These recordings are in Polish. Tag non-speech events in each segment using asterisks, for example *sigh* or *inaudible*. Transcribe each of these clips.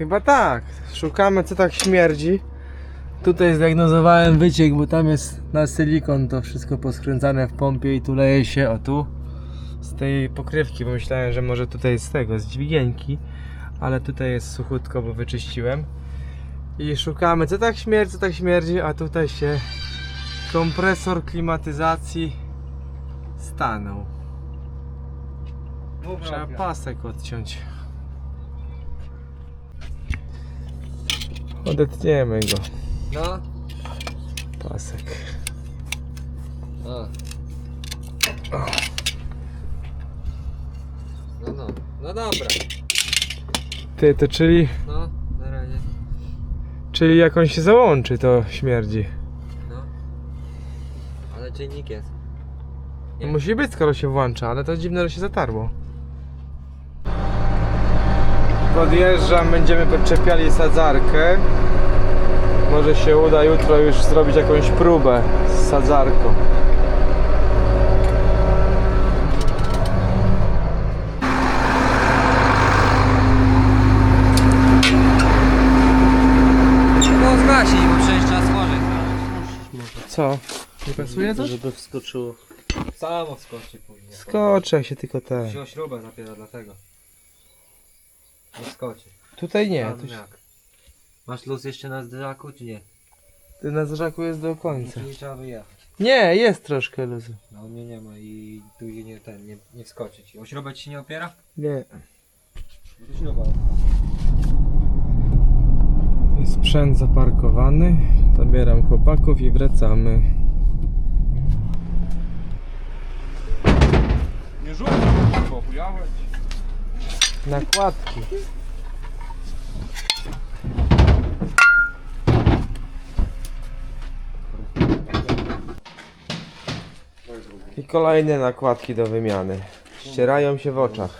Chyba tak. Szukamy co tak śmierdzi. Tutaj zdiagnozowałem wyciek, bo tam jest na silikon to wszystko poskręcane w pompie i tu leje się, o tu, z tej pokrywki, bo myślałem, że może tutaj z tego, z dźwigienki, ale tutaj jest suchutko, bo wyczyściłem. I szukamy co tak śmierdzi, co tak śmierdzi, a tutaj się kompresor klimatyzacji stanął. Trzeba pasek odciąć. Odetniemy go. No. Pasek. O. No, no. No dobra. Ty, to czyli, No, na razie. czyli jak on się załączy, to śmierdzi. No. Ale czynnik jest. No Nie. Musi być, skoro się włącza, ale to dziwne, że się zatarło. Podjeżdżam, będziemy podczepiali sadzarkę. Może się uda jutro już zrobić jakąś próbę z sadzarką. No. Co? Nie pasuje to? Żeby wskoczyło. Samo wskoczy później. Skoczy, jak się tylko te. Wziął śrubę zapiera dlatego. Nie skoczy. Tutaj nie. Tu się... jak. Masz luz jeszcze na zderzaku czy nie? Na zrzaku jest do końca. Nie trzeba wyjechać. Nie, jest troszkę luzu. No u mnie nie ma i tu nie ten, nie, nie wskoczy ci. O śrubę ci się nie opiera? Nie. To śruba. Sprzęt zaparkowany. Zabieram chłopaków i wracamy. Nie rzucam, bo ochujałeś. Nakładki. I kolejne nakładki do wymiany. Ścierają się w oczach.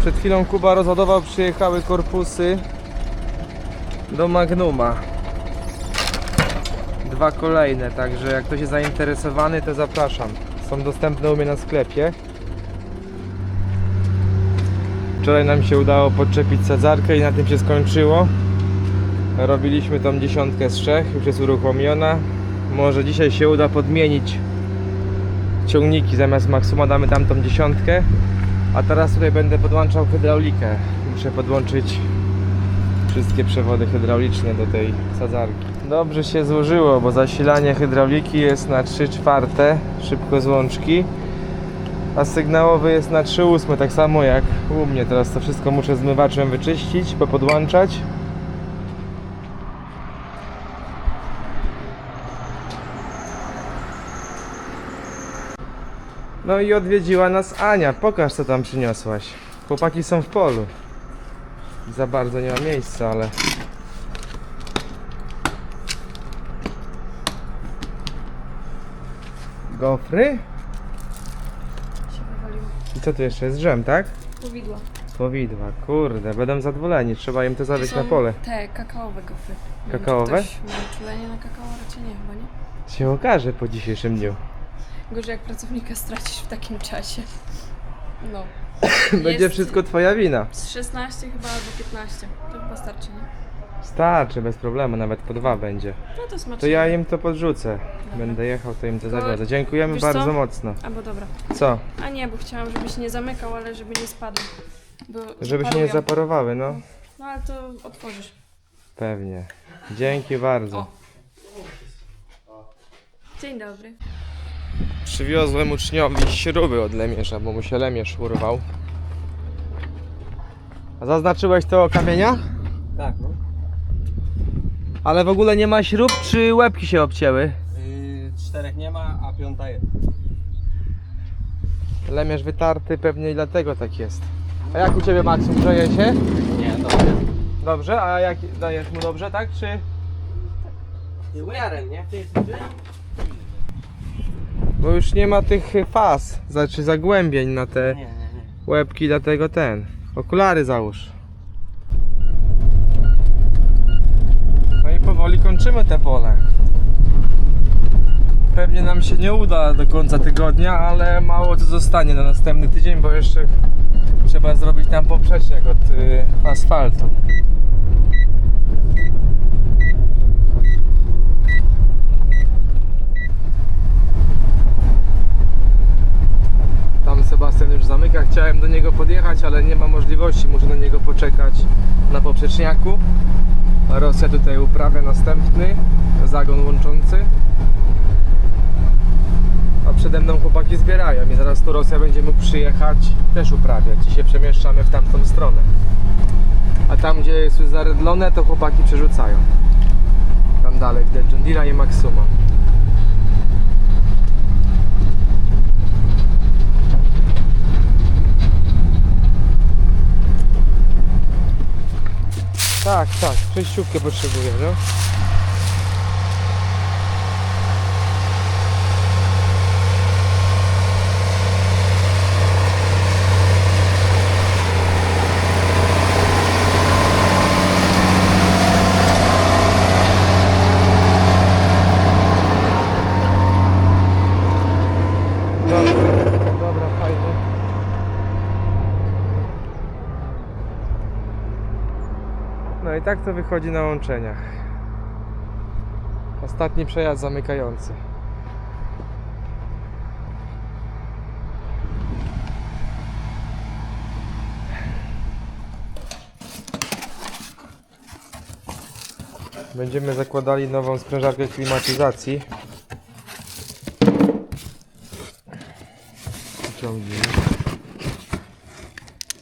Przed chwilą Kuba rozładował, przyjechały korpusy do Magnuma dwa kolejne, także jak ktoś jest zainteresowany, to zapraszam. Są dostępne u mnie na sklepie. Wczoraj nam się udało podczepić sadzarkę i na tym się skończyło. Robiliśmy tą dziesiątkę z trzech, już jest uruchomiona. Może dzisiaj się uda podmienić ciągniki, zamiast Maxuma damy tamtą dziesiątkę. A teraz tutaj będę podłączał hydraulikę. Muszę podłączyć wszystkie przewody hydrauliczne do tej sadzarki. Dobrze się złożyło, bo zasilanie hydrauliki jest na 3 czwarte, szybko złączki, a sygnałowy jest na 3 ósme, tak samo jak u mnie. Teraz to wszystko muszę zmywaczem wyczyścić, popodłączać. No i odwiedziła nas Ania. Pokaż co tam przyniosłaś. Chłopaki są w polu. Za bardzo nie ma miejsca, ale Gofry? I co tu jeszcze jest? Drzem, tak? Powidła. Powidła, kurde, będą zadowoleni, trzeba im to zawieźć na pole. Te kakaowe gofry. Nie wiem, czy Kakaowe? Ktoś ma czulenie na kakao, raczej nie chyba, nie? Się okaże po dzisiejszym dniu. Gorzej jak pracownika stracisz w takim czasie. No. *coughs* Będzie Jest wszystko twoja wina. Z 16 chyba albo 15. To chyba starczy, nie? Starczy, bez problemu, nawet po dwa będzie. No to smacznie. To ja im to podrzucę. Będę jechał, to im to Tylko- zawiozę. Dziękujemy wiesz bardzo co? mocno. Albo dobra. Co? A nie, bo chciałam, żebyś nie zamykał, ale żeby nie spadł. Bo Żeby się nie zaparują. zaparowały, no. No ale to otworzysz. Pewnie. Dzięki bardzo. O. Dzień dobry. Przywiozłem uczniowi śruby od lemierza, bo mu się lemierz urwał. A zaznaczyłeś to kamienia? Tak, no. Ale w ogóle nie ma śrub, czy łebki się obcięły? Yy, czterech nie ma, a piąta jest. Lemierz wytarty pewnie i dlatego tak jest. A jak u Ciebie Maksym, grzeje się? Nie, dobra. Dobrze, a jak dajesz mu dobrze, tak? Czy... Jarem, nie? Bo już nie ma tych faz, znaczy zagłębień na te Nie, nie, nie. łebki, dlatego ten. Okulary załóż. I powoli kończymy te pole. Pewnie nam się nie uda do końca tygodnia, ale mało co zostanie na następny tydzień, bo jeszcze trzeba zrobić tam poprzeczniak od y, asfaltu. Tam Sebastian już zamyka, chciałem do niego podjechać, ale nie ma możliwości, muszę na niego poczekać na poprzeczniaku. Rosja tutaj uprawia następny zagon łączący. A przede mną chłopaki zbierają i zaraz tu Rosja będzie mógł przyjechać też uprawiać i się przemieszczamy w tamtą stronę. A tam gdzie jest już zaredlone to chłopaki przerzucają. Tam dalej widać John i Maxuma. Tak, tak, przejściówkę potrzebuję, no. Dobra, dobra, fajnie. No i tak to wychodzi na łączeniach. Ostatni przejazd zamykający. Będziemy zakładali nową sprężarkę klimatyzacji.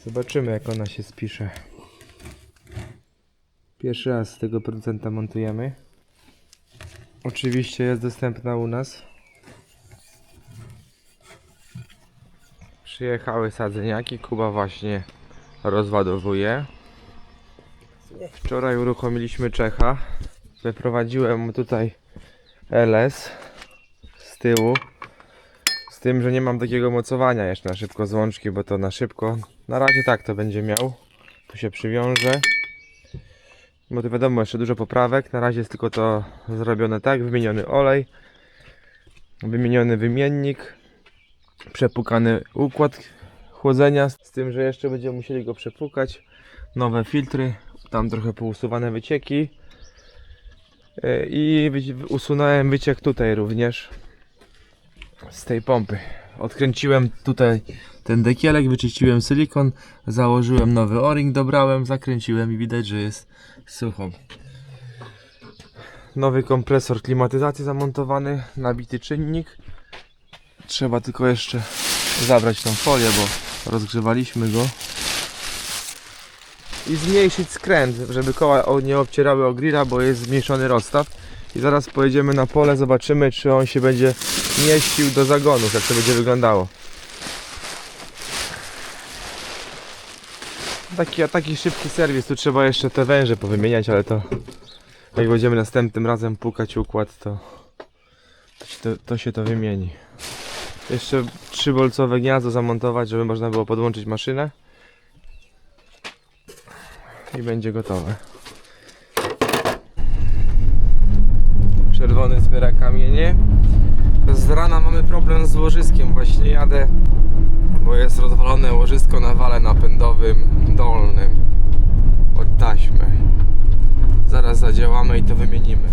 Zobaczymy jak ona się spisze. Pierwszy raz tego producenta montujemy. Oczywiście jest dostępna u nas. Przyjechały sadzeniaki, Kuba właśnie rozładowuje. Wczoraj uruchomiliśmy Czecha. Wyprowadziłem tutaj LS z tyłu. Z tym, że nie mam takiego mocowania jeszcze na szybko złączki, bo to na szybko. Na razie tak to będzie miał. Tu się przywiąże. Bo to wiadomo, jeszcze dużo poprawek. Na razie jest tylko to zrobione tak. Wymieniony olej, wymieniony wymiennik, przepukany układ chłodzenia. Z tym, że jeszcze będziemy musieli go przepukać. Nowe filtry, tam trochę pousuwane wycieki. E, I usunąłem wyciek tutaj również z tej pompy. Odkręciłem tutaj ten dekielek, wyczyściłem silikon, założyłem nowy o-ring, dobrałem, zakręciłem i widać, że jest sucho. Nowy kompresor klimatyzacji zamontowany, nabity czynnik. Trzeba tylko jeszcze zabrać tą folię, bo rozgrzewaliśmy go. I zmniejszyć skręt, żeby koła nie obcierały o grilla, bo jest zmniejszony rozstaw. I zaraz pojedziemy na pole, zobaczymy czy on się będzie mieścił do zagonów, jak to będzie wyglądało. Taki, taki szybki serwis, tu trzeba jeszcze te węże powymieniać, ale to jak będziemy następnym razem pukać układ, to, to, się to, to się to wymieni. Jeszcze trzybolcowe gniazdo zamontować, żeby można było podłączyć maszynę. I będzie gotowe. Czerwony zbiera kamienie. Z rana mamy problem z łożyskiem. Właśnie jadę, bo jest rozwalone łożysko na wale napędowym dolnym od taśmy. Zaraz zadziałamy i to wymienimy.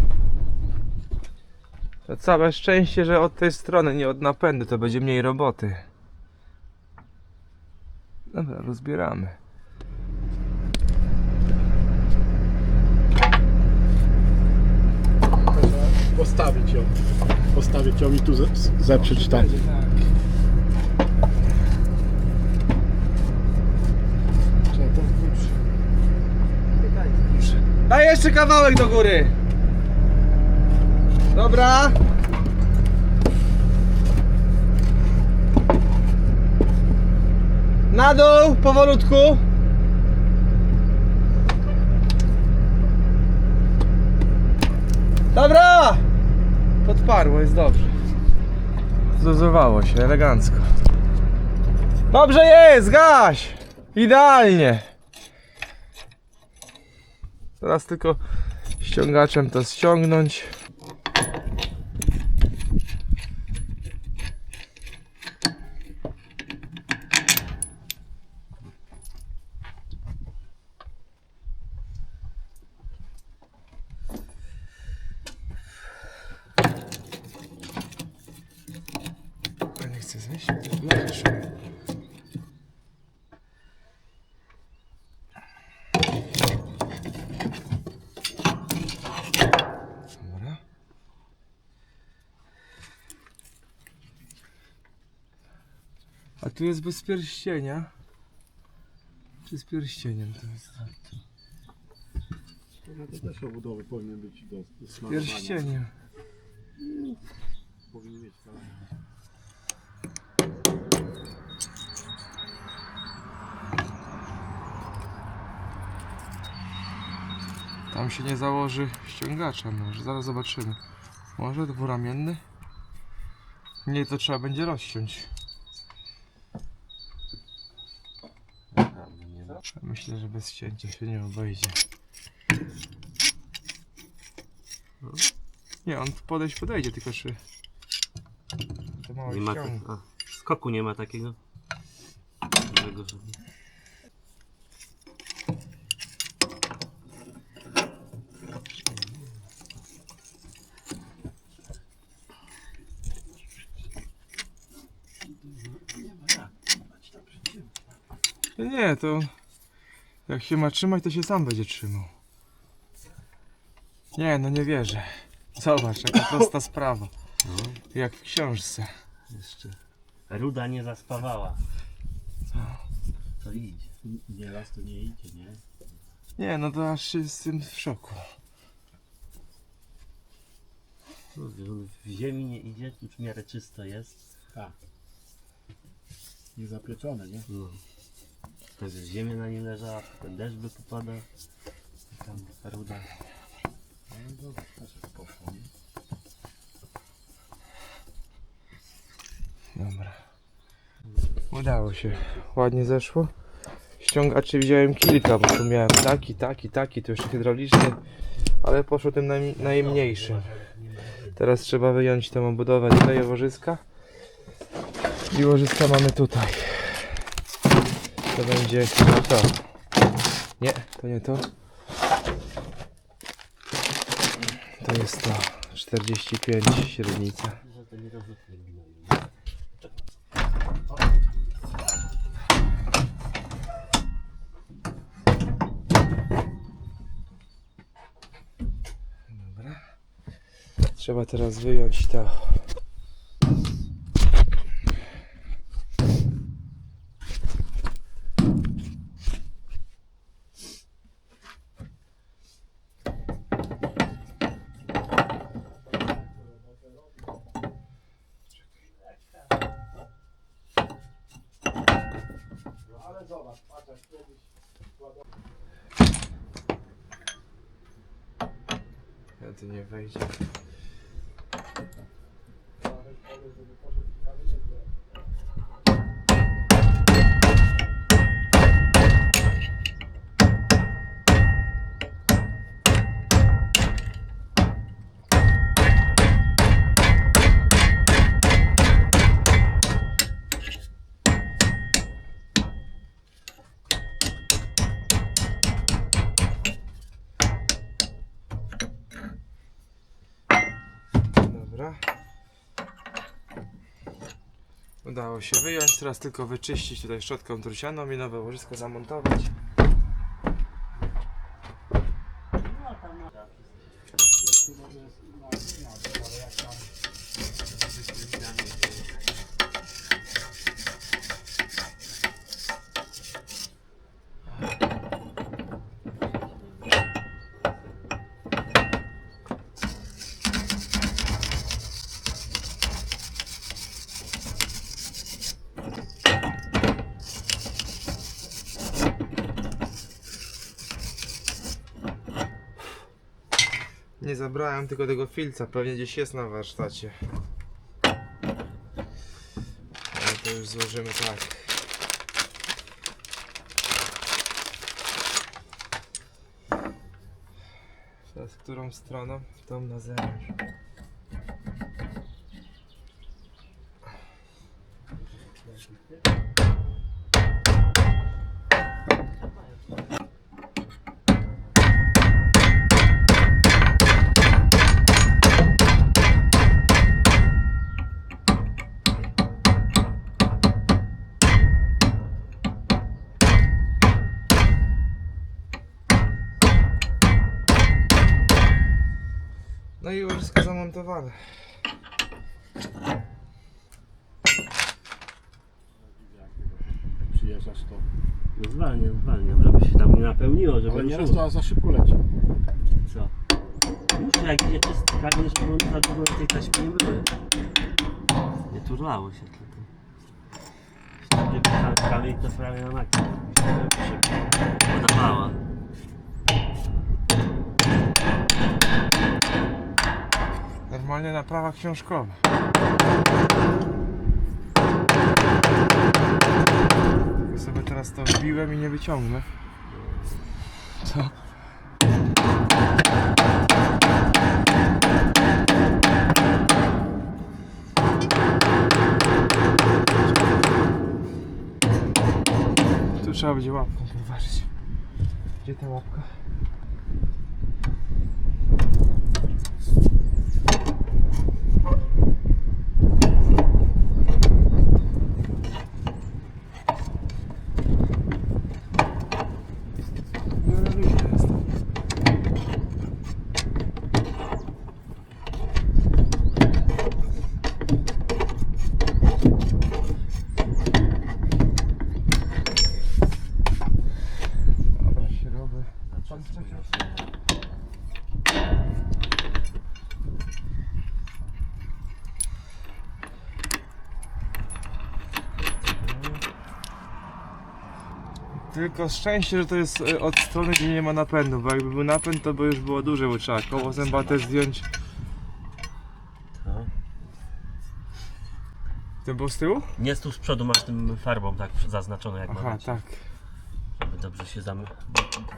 To całe szczęście, że od tej strony, nie od napędu, to będzie mniej roboty. Dobra, rozbieramy. Postawić ją. Postawić ją i tu ze- zeprzeć tam. Daj jeszcze kawałek do góry. Dobra. Na dół, powolutku. Dobra! Podparło, jest dobrze. Zuzowało się elegancko. Dobrze jest, gaś! Idealnie! Teraz tylko ściągaczem to ściągnąć. chce zejść? Leżysz. Dobra. A tu jest bez pierścienia. Czy z pierścieniem to jest? No to też obudowy powinien być do, do smarowania. Pierścieniem. Powinien mieć tak. Tam się nie założy ściągacza może, zaraz zobaczymy. Może dwuramienny? Nie, to trzeba będzie rozciąć. Myślę, że bez cięcia się nie obejdzie. Nie, on podejść podejdzie, tylko czy... To mało Nie ma tak, a, skoku nie ma takiego. Dobrego, żeby... Nie, to jak się ma trzymać, to się sam będzie trzymał. Nie, no nie wierzę. Zobacz, jaka prosta *laughs* sprawa. No, Jak w książce. jeszcze. Ruda nie zaspawała. To idzie. Nieraz to nie idzie, nie? Nie, no to aż jestem w szoku. Mówię, on W ziemi nie idzie, tu w miarę czysto jest. Nie zapieczone, nie? No. Tak ziemia na nim leżała, ten deszcz by popadał. I Tam ruda. No dobra, też poszło? Dobra. Udało się. Ładnie zeszło. Ściągaczy wziąłem kilka, bo tu miałem taki, taki, taki, tu jeszcze hydrauliczny, ale poszło tym naj, najmniejszym. Teraz trzeba wyjąć tę obudowę tutaj łożyska. I łożyska mamy tutaj. To będzie chyba to. Nie, to nie to. To jest to. 45 średnica. Dobra. Trzeba teraz wyjąć to. Udało się wyjąć, teraz tylko wyczyścić tutaj szczotką trusianą i nowe łożysko zamontować. Nie zabrałem tylko tego filca, pewnie gdzieś jest na warsztacie. Ale to już złożymy tak. Teraz którą stroną? Tą na zewnątrz. Przygotowane. Przyjeżdżasz to. No zwalniam, zwalniam, żeby się tam nie napełniło, żeby Ale nieraz ruszyło. to za szybko leci. Co? Muszę jak idzie czysty kamień, żeby on za długo na tej taśmie nie były. Nie turlało się tylko. Wtedy tam kamień to prawie na maksa. Podawała. Normalnie naprawa książkowa. Tylko sobie teraz to wbiłem i nie wyciągnę. Co? Tu trzeba będzie łapką podważyć. Gdzie ta łapka? Tylko szczęście, że to jest y, od strony, gdzie nie ma napędu, bo jakby był napęd, to by już było duże, bo trzeba koło zębate zdjąć. To. Ten był z tyłu? Nie z tu z przodu masz tym farbą tak zaznaczone jak ma Aha, być. tak. Żeby dobrze się zam...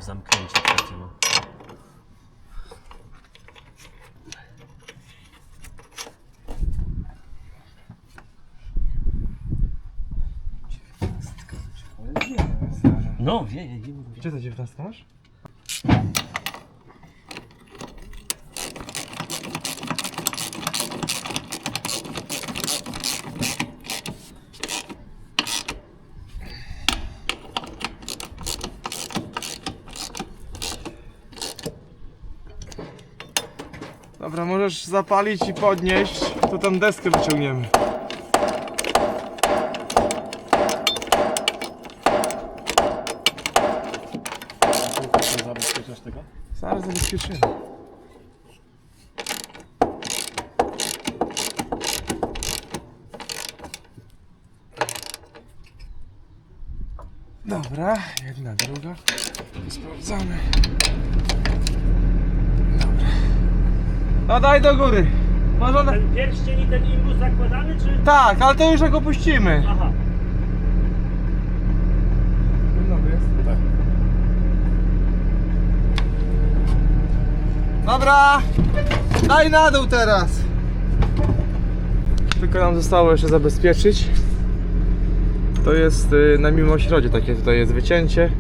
w zamknięcie traciło. No, wie, wie, wie. Gdzie to 19 masz? Dobra, możesz zapalić i podnieść, to tam deskę wyciągniemy. Nie zabezpieczasz tego? Zaraz zabezpieczymy. Dobra, jedna, druga. Sprawdzamy. Dobra. No daj do góry. Może. Ten pierścień i ten imbus zakładamy, czy? Tak, ale to już jak opuścimy. Aha. Dobry jest. Tak. Dobra, daj na dół teraz. Tylko nam zostało jeszcze zabezpieczyć. To jest y, na mimośrodzie, takie tutaj jest wycięcie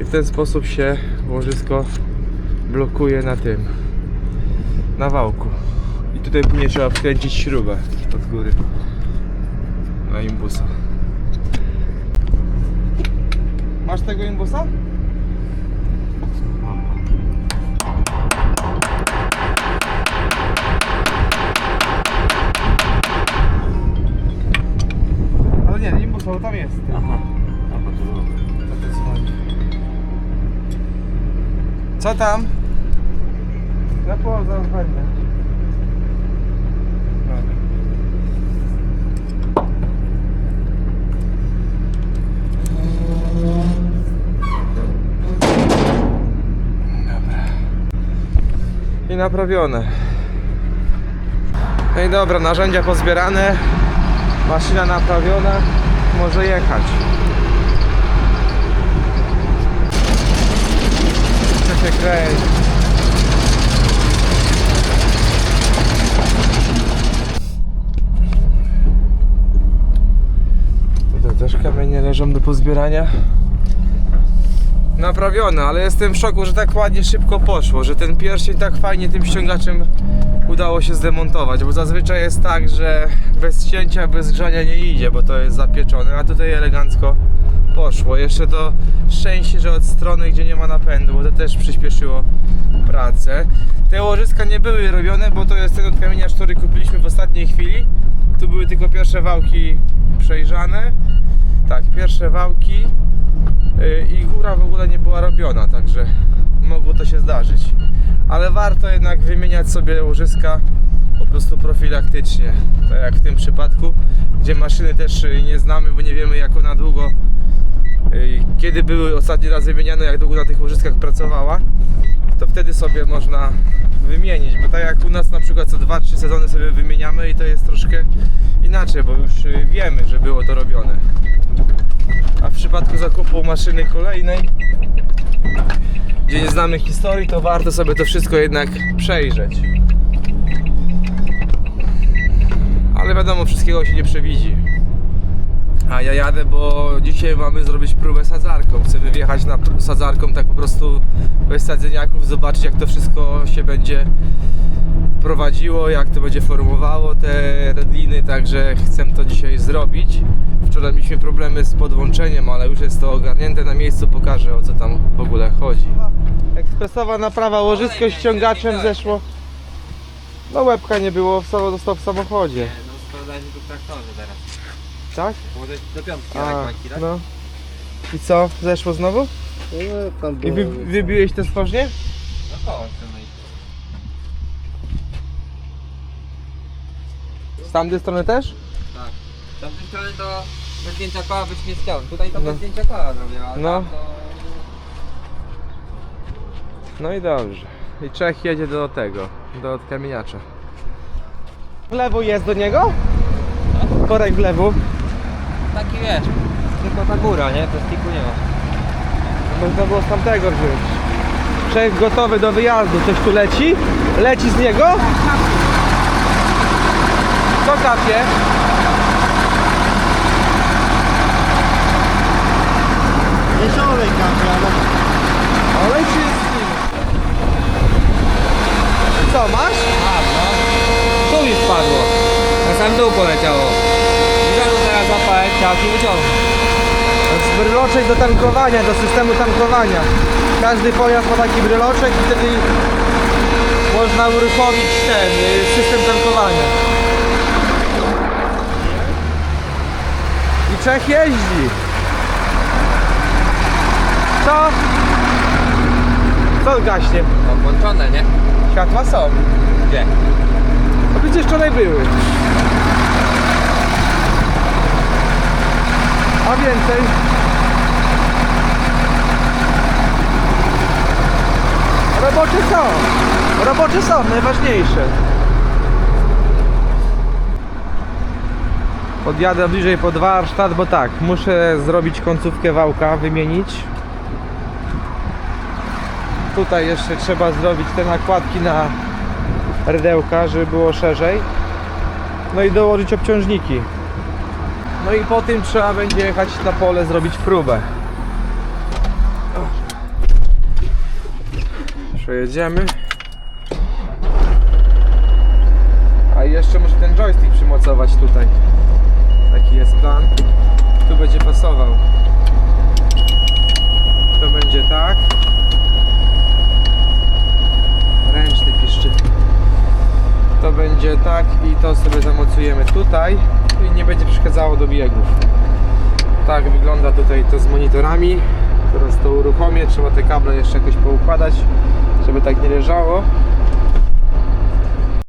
i w ten sposób się łożysko blokuje na tym, na wałku. I tutaj później trzeba wkręcić śrubę od góry na imbusa. Masz tego imbusa? Ale tam jest. Aha. A potem Co tam? Na połowę zaraz będę. I naprawione. No i dobra, narzędzia pozbierane. Maszyna naprawiona. Może jechać. Co się kręci? Tutaj też kamienie leżą do pozbierania. Naprawione, ale jestem w szoku, że tak ładnie szybko poszło, że ten pierścień tak fajnie tym ściągaczem udało się zdemontować, bo zazwyczaj jest tak, że bez cięcia, bez grzania nie idzie, bo to jest zapieczone, a tutaj elegancko poszło. Jeszcze to szczęście, że od strony, gdzie nie ma napędu, bo to też przyspieszyło pracę. Te łożyska nie były robione, bo to jest ten odkamieniacz, który kupiliśmy w ostatniej chwili. Tu były tylko pierwsze wałki przejrzane. Tak, pierwsze wałki i góra w ogóle nie była robiona, także mogło to się zdarzyć. Ale warto jednak wymieniać sobie łożyska po prostu profilaktycznie. Tak jak w tym przypadku, gdzie maszyny też y, nie znamy, bo nie wiemy jak ona długo, y, kiedy były ostatni raz wymieniane, jak długo na tych łożyskach pracowała, to wtedy sobie można wymienić. Bo tak jak u nas na przykład co 2-3 sezony sobie wymieniamy i to jest troszkę inaczej, bo już y, wiemy, że było to robione. A w przypadku zakupu maszyny kolejnej, gdzie nie znamy historii, to warto sobie to wszystko jednak przejrzeć. Ale wiadomo, wszystkiego się nie przewidzi. A ja jadę, bo dzisiaj mamy zrobić próbę sadzarką. Chcemy wjechać na sadzarką tak po prostu bez sadzeniaków, zobaczyć jak to wszystko się będzie prowadziło, jak to będzie formowało te redliny, także chcę to dzisiaj zrobić. Wczoraj mieliśmy problemy z podłączeniem, ale już jest to ogarnięte na miejscu, pokażę o co tam w ogóle chodzi. Ekspresowa naprawa, łożysko ściągaczem zeszło. No łebka nie było, został w samochodzie. No sprawdzałem tu traktorze teraz. Tak? Może do piątki A, tak tak? no. I co? Zeszło znowu? No, tam I wy, było- wybiłeś te stworznie? No i Z tamtej strony też? tak. Z tamtej strony to bez zdjęcia koła być nie chciał. Tutaj to No. bez zdjęcia koła zrobię, a No. tam to... No i dobrze. I Czech jedzie do tego, do odkamieniacza. W lewo jest do niego? Korek w lewo. Taki wiesz, tylko ta góra, nie? Plastiku nie ma. Można było z tamtego wziąć. Czech gotowy do wyjazdu. Coś tu leci? Leci z niego? Co kapie? Nie żolej kapie, ale Olej czy jest z nim? Co, masz? A, no. Tu mi wpadło. Na sam dół poleciało. Widziałem teraz zapałek, ciałki wyciągnął. To jest bryloczek do tankowania, do systemu tankowania. Każdy pojazd ma taki bryloczek i wtedy można uruchomić ten y, system tankowania. I Czech jeździ. Co? Co gaśnie? No włączone, nie? Światła są. Gdzie? A przecież wczoraj były. A więcej? Robocze są. Robocze są, najważniejsze. Podjadę bliżej pod warsztat, bo tak, muszę zrobić końcówkę wałka, wymienić. Tutaj jeszcze trzeba zrobić te nakładki na rdełka, żeby było szerzej. No i dołożyć obciążniki. No i po tym trzeba będzie jechać na pole, zrobić próbę. Przejedziemy. A jeszcze muszę ten joystick przymocować tutaj. Taki jest plan. Tu będzie pasował. To będzie tak. Ręczny piszczy. To będzie tak i to sobie zamocujemy tutaj i nie będzie przeszkadzało do biegów. Tak wygląda tutaj to z monitorami. Teraz to uruchomię, trzeba te kable jeszcze jakoś poukładać, żeby tak nie leżało.